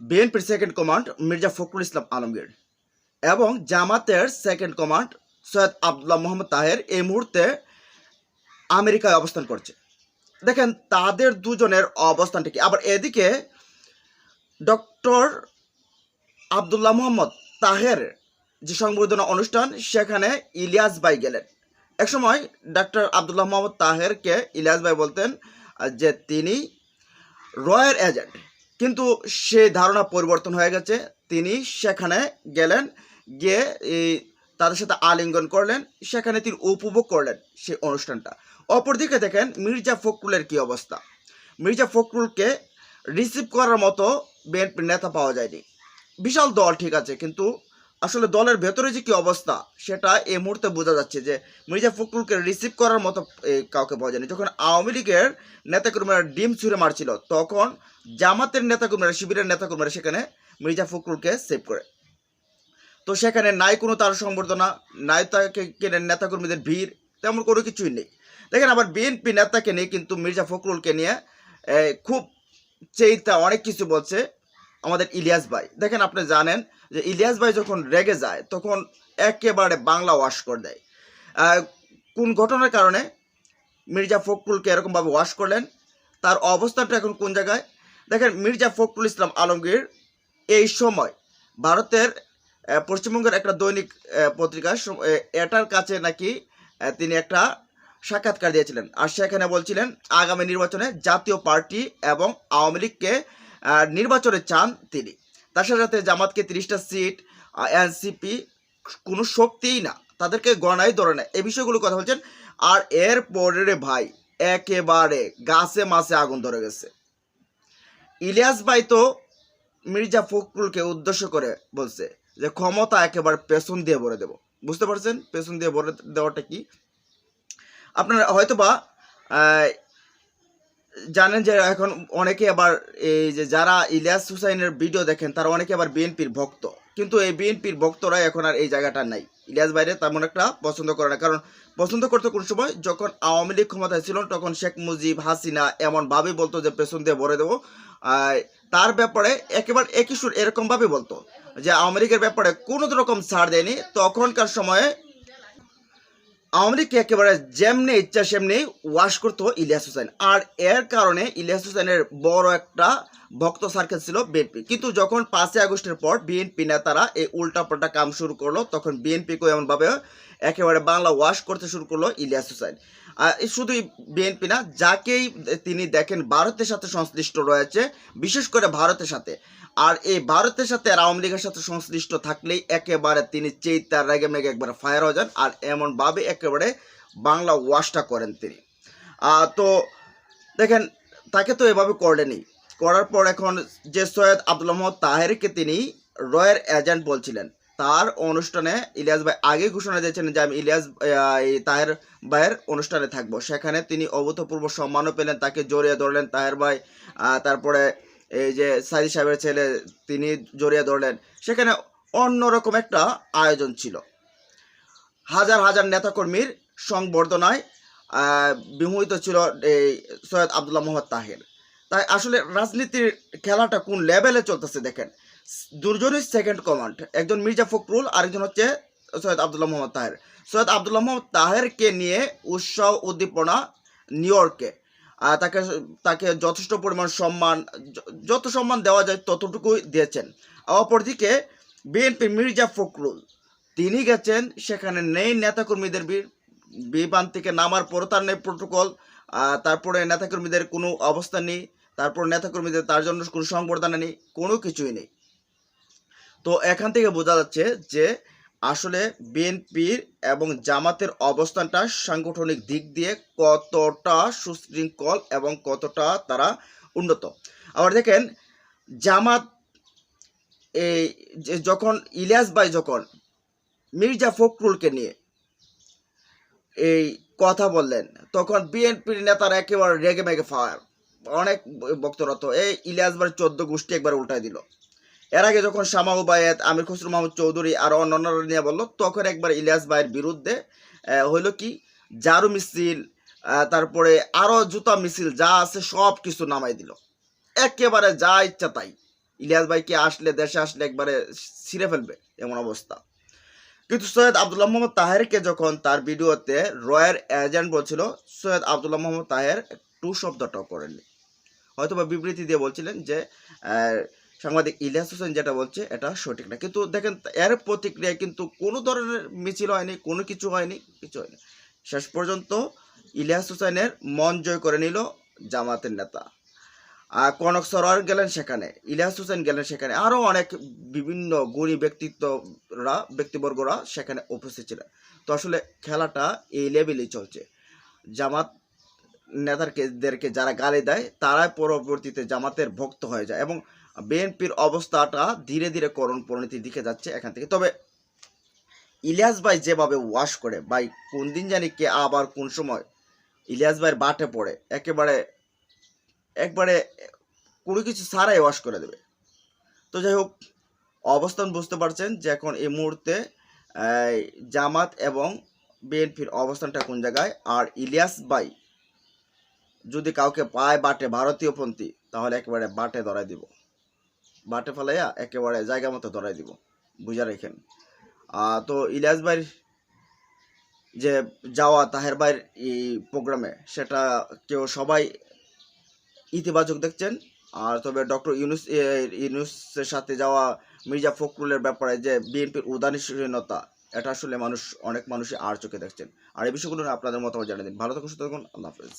বিএনপির second command Mirza Fakhrul Islam Alamgir. এবং জামাতের সেকেন্ড কমান্ড সৈয়দ আবদুল্লাহ মোহাম্মদ তাহের এই মুহূর্তে আমেরিকায় অবস্থান করছে। দেখেন, তাদের দুজনের অবস্থানটা কি আবার এদিকে ডক্টর আবদুল্লাহ মোহাম্মদ তাহের যে সংবর্ধনা অনুষ্ঠান, সেখানে ইলিয়াস ভাই গেলেন। একসময় ডক্টর আবদুল্লাহ মোহাম্মদ তাহেরকে ইলিয়াস ভাই বলতেন যে তিনি রয়ের এজেন্ট। কিন্তু সে ধারণা পরিবর্তন হয়ে গেছে। তিনি সেখানে গেলেন, গিয়ে তাদের সাথে আলিঙ্গন করলেন, সেখানে তিনি উপভোগ করলেন সেই অনুষ্ঠানটা। অপরদিকে দেখেন মির্জা ফখরুলের কি অবস্থা। মির্জা ফখরুলকে রিসিভ করার মতো বিএনপির নেতা পাওয়া যায়নি। বিশাল দল ঠিক আছে, কিন্তু আসলে দলের ভেতরে যে কি অবস্থা, সেটা এই মুহূর্তে বোঝা যাচ্ছে যে মির্জা ফখরুলকে রিসিভ করার মতো কাউকে পাওয়া যায়নি। যখন আওয়ামী লীগের নেতাকর্মীরা ডিম ছুঁড়ে মারছিল, তখন জামাতের নেতাকর্মীরা, শিবিরের নেতাকর্মীরা সেখানে মির্জা ফখরুলকে সেভ করে। তো সেখানে নাই কোনো তার সংবর্ধনা, নাই তাকে নেতাকর্মীদের ভিড়, তেমন কোনো কিছুই নেই। দেখেন আবার বিএনপি নেতাকে নিয়ে কিন্তু মির্জা ফখরুলকে নিয়ে খুব চেইতা অনেক কিছু বলছে। আমাদের ইলিয়াস ভাই। দেখেন আপনি জানেন যে ইলিয়াস ভাই যখন রেগে যায়, তখন একেবারে বাংলা ওয়াশ করে দেয়। কোন ঘটনার কারণে? মির্জা ফখরুলকে এরকমভাবে ওয়াশ করলেন। তার অবস্থানটা এখন কোন জায়গায়? দেখেন মির্জা ফখরুল ইসলাম আলমগীর এই সময় ভারতের পশ্চিমবঙ্গের একটা দৈনিক পত্রিকা এটার কাছে নাকি তিনি একটা সাক্ষাৎকার দিয়েছিলেন। আর সেখানে বলছিলেন, আগামী নির্বাচনে জাতীয় পার্টি এবং আওয়ামী লীগকে নির্বাচনে চান তিনি। তার সাথে সাথে জামাতকে তিরিশটা সিট এনসিপি কোনো শক্তিই না। তাদেরকে গণাই ধরে না এই বিষয়গুলো কথা বলছেন আর এর পরে ভাই, একেবারে গাছে মাছে আগুন ধরে গেছে। ইলিয়াস ভাই তো মির্জা ফখরুলকে উদ্দেশ্য করে বলছে যে, ক্ষমতা একেবারে পেছন দিয়ে ভরে দেব। বুঝতে পারছেন? পেছন দিয়ে ভরে দেওয়াটা কি? আপনারা হয়তোবা জানেন যে এখন অনেকে আবার এই যে যারা ইলিয়াস হুসাইনের ভিডিও দেখেন, তারা অনেকে আবার বিএনপির ভক্ত। কিন্তু এই বিএনপির ভক্তরা এখন আর এই জায়গাটা নাই। ইলিয়াস বাইরে তেমন একটা পছন্দ করে না। কারণ পছন্দ করতো কোন সময়? যখন আওয়ামী লীগ ক্ষমতায় ছিল, তখন শেখ মুজিব, হাসিনা এমনভাবে বলতো যে, পেছন দিয়ে ভরে দেবো। তার ব্যাপারে একেবারে একই সুর এরকমভাবে বলতো যে, আওয়ামী লীগের ব্যাপারে কোনো রকম ছাড় দেয়নি। তখনকার সময়ে আওয়ামী লীগকে একেবারে যেমনি ইচ্ছা সেমনি ওয়াশ করতো ইলিয়াস হোসেন। আর এর কারণে ইলিয়াস হোসেনের বড় একটা ভক্ত সার্কেল ছিল বিএনপি কিন্তু যখন পাঁচই আগস্টের পর বিএনপি নেতারা এই উল্টাপাল্টা কাম শুরু করল, তখন বিএনপিকে এমনভাবে একেবারে বাংলা ওয়াশ করতে শুরু করল ইলিয়াস হোসেন। শুধুই বিএনপি না, যাকেই তিনি দেখেন ভারতের সাথে সংশ্লিষ্ট রয়েছে, বিশেষ করে ভারতের সাথে। আর এই ভারতের সাথে আর আওয়ামী লীগের সাথে সংশ্লিষ্ট থাকলেই একেবারে তিনি চেইতার রেগে মেগে একবারে ফায়ার হয়ে যান, আর এমনভাবে একেবারে বাংলা ওয়াশটা করেন তিনি। তো দেখেন, তাকে তো এভাবে করলেনই করার পর এখন যে সৈয়দ আব্দুল মোহাম্মদ তাহেরকে তিনি রয়ের এজেন্ট বলছিলেন। তার অনুষ্ঠানে ইলিয়াস ভাই আগে ঘোষণা দিয়েছিলেন যে আমি ইলিয়াস তাহের ভাইয়ের অনুষ্ঠানে থাকব। সেখানে তিনি অভূতপূর্ব সম্মানও পেলেন, তাকে জড়িয়ে ধরলেন তাহের ভাই তারপরে এই যে সাইদি সাহেবের ছেলে তিনি জড়িয়ে ধরলেন। সেখানে অন্যরকম একটা আয়োজন ছিল। হাজার হাজার নেতাকর্মীর সংবর্ধনায় বিমোহিত ছিল এই সৈয়দ আবদুল্লাহ মোহাম্মদ তাহের। তাই আসলে রাজনীতির খেলাটা কোন লেভেলে চলতেছে দেখেন। দুজনই সেকেন্ড কমান্ড একজন মির্জা ফখরুল, আরেকজন হচ্ছে সৈয়দ আবদুল্লাহ মোহাম্মদ তাহের। সৈয়দ আবদুল্লাহ মোহাম্মদ তাহেরকে নিয়ে উৎসাহ, উদ্দীপনা নিউ ইয়র্কে তাকে তাকে যথেষ্ট পরিমাণ সম্মান যত সম্মান দেওয়া যায় ততটুকুই দিয়েছেন। অপরদিকে বিএনপি মির্জা ফখরুল, তিনি গেছেন সেখানে নেই নেতাকর্মীদের বিমান থেকে নামার পরও তার নেই প্রোটোকল তারপরে নেতাকর্মীদের কোনো অবস্থা নেই। তারপর নেতাকর্মীদের তার জন্য কোনো সংবর্ধনা নেই, কোনো কিছুই নেই। তো এখান থেকে বোঝা যাচ্ছে যে আসলে বিএনপির এবং জামাতের অবস্থানটা সাংগঠনিক দিক দিয়ে কতটা সুশৃঙ্খল এবং কতটা তারা উন্নত। আবার দেখেন, জামাত এই যখন ইলিয়াস ভাই যখন মির্জা ফখরুলকে নিয়ে এই কথা বললেন, তখন বিএনপির নেতারা একেবারে রেগে মেগে ফায়ার। অনেক বক্তরা তো এই ইলিয়াস ভাই চোদ্দ গোষ্ঠী একবার উল্টাই দিল। এর আগে যখন শামা উবায়েত আমির খসরু মাহমুদ চৌধুরী আর অন্যান্যরা নিয়ে বলল, তখন একবার ইলিয়াস ভাইয়ের বিরুদ্ধে হইল কি, জারু মিছিল তারপরে আরও জুতা মিছিল যা আছে সব কিছু নামাই দিল। একেবারে যা ইচ্ছা তাই। ইলিয়াস ভাইকে আসলে দেশে আসলে একবারে ছিঁড়ে ফেলবে এমন অবস্থা। কিন্তু সৈয়দ আবদুল্লাহ মোহাম্মদ তাহেরকে যখন তার ভিডিওতে রয়ের এজেন্ট বলছিল, সৈয়দ আবদুল্লাহ মোহাম্মদ তাহের টু শব্দটাও করেননি। হয়তো বা বিবৃতি দিয়ে বলছিলেন যে সাংবাদিক ইলিয়াস হোসেন যেটা বলছে, এটা সঠিক না। কিন্তু দেখেন, এর প্রতিক্রিয়া কিন্তু কোনো ধরনের মিছিল হয়নি, কোনো কিছু হয়নি কিছু হয়নি। শেষ পর্যন্ত ইলিয়াস হোসেনের মন জয় করে নিল জামাতের নেতা। আর কনক সরোয়ার গেলেন সেখানে, ইলিয়াস হোসেন গেলেন সেখানে। আরও অনেক বিভিন্ন গুণী ব্যক্তিত্বরা, ব্যক্তিবর্গরা সেখানে উপস্থিত ছিলেন। তো আসলে খেলাটা এই লেভেলেই চলছে। জামাত নেতাদেরকে যারা গালি দেয়, তারাই পরবর্তীতে জামাতের ভক্ত হয়ে যায় এবং বিএনপির অবস্থাটা ধীরে ধীরে করণ পরিণতির দিকে যাচ্ছে এখান থেকে। তবে ইলিয়াস ভাই যেভাবে ওয়াশ করে, ভাই কোন দিন জানি কে আবার কোন সময় ইলিয়াস ভাইয়ের বাটে পড়ে, একেবারে, একবারে কোনো কিছু ছাড়াই ওয়াশ করে দেবে। তো যাই হোক, অবস্থান বুঝতে পারছেন যে এখন এই মুহূর্তে জামাত এবং বিএনপির অবস্থানটা কোন জায়গায়, আর ইলিয়াস ভাই যদি কাউকে পায় বাটে ভারতীয়পন্থী তাহলে একেবারে বাটে ধরাই দিব। বাটে ফেলাইয়া একেবারে জায়গা মতো ধরাই দিব, বুঝা রেখেন। তো ইলিয়াস ভাইয়ের যে যাওয়া তাহের ভাইয়ের এই প্রোগ্রামে, সেটা কেউ সবাই ইতিবাচক দেখছেন? আর তবে ডক্টর ইউনুস ইউনুসের সাথে যাওয়া মির্জা ফখরুলের ব্যাপারে যে বিএনপির উদাসীনতা, এটা আসলে মানুষ, অনেক মানুষই আর চোখে দেখছেন। আর এই বিষয়গুলো আপনাদের মতামত জানিয়ে দিন। ভালো থাকুন থাকুন, আল্লাহ হাফেজ।